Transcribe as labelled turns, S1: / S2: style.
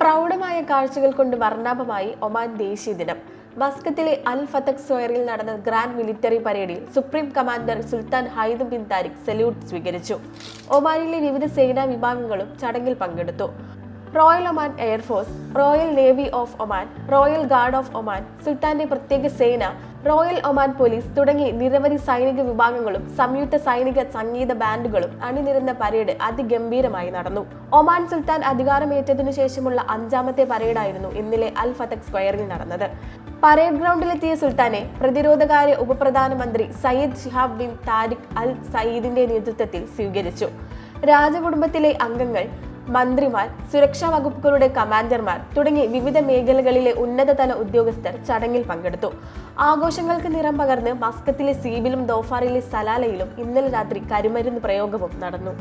S1: പ്രൗഢമായ കാഴ്ചകൾ കൊണ്ട് വർണാഭമായി ഒമാൻ ദേശീയ ദിനം. മസ്കത്തിലെ അൽ ഫതക് സ്ക്വയറിൽ നടന്ന ഗ്രാൻഡ് മിലിറ്ററി പരേഡിൽ supreme commander sultan Haitham bin Tariq salute സ്വീകരിച്ചു. ഒമാനിലെ വിവിധ സേനാ വിഭാഗങ്ങളും ചടങ്ങിൽ പങ്കെടുത്തു. Royal Oman air force royal navy of Oman royal guard of Oman സുൽത്താന്റെ പ്രത്യേക സേന റോയൽ ഒമാൻ പോലീസ് തുടങ്ങി നിരവധി സൈനിക വിഭാഗങ്ങളും സംയുക്ത സൈനിക സംഗീത ബാൻഡുകളും അണിനിരുന്ന പരേഡ് അതിഗംഭീരമായി നടന്നു. ഒമാൻ സുൽത്താൻ അധികാരമേറ്റതിനു ശേഷമുള്ള അഞ്ചാമത്തെ പരേഡായിരുന്നു ഇന്നലെ അൽ ഫതക് സ്ക്വയറിൽ നടന്നത്. പരേഡ് ഗ്രൗണ്ടിലെത്തിയ സുൽത്താനെ പ്രതിരോധകാര്യ ഉപപ്രധാനമന്ത്രി Sayyid Shihab bin Tarik Al സയ്യിദിന്റെ നേതൃത്വത്തിൽ സ്വീകരിച്ചു. രാജകുടുംബത്തിലെ അംഗങ്ങൾ മന്ത്രിമാർ സുരക്ഷാ വകുപ്പുകളുടെ കമാൻഡർമാർ തുടങ്ങി വിവിധ മേഖലകളിലെ ഉന്നതതല ഉദ്യോഗസ്ഥർ ചടങ്ങിൽ പങ്കെടുത്തു. ആഘോഷങ്ങൾക്ക് നിറം പകർന്ന് മസ്കത്തിലെ സീബിലും ദോഫാറിലെ സലാലയിലും ഇന്നലെ രാത്രി കരിമരുന്ന് പ്രയോഗവും നടന്നു.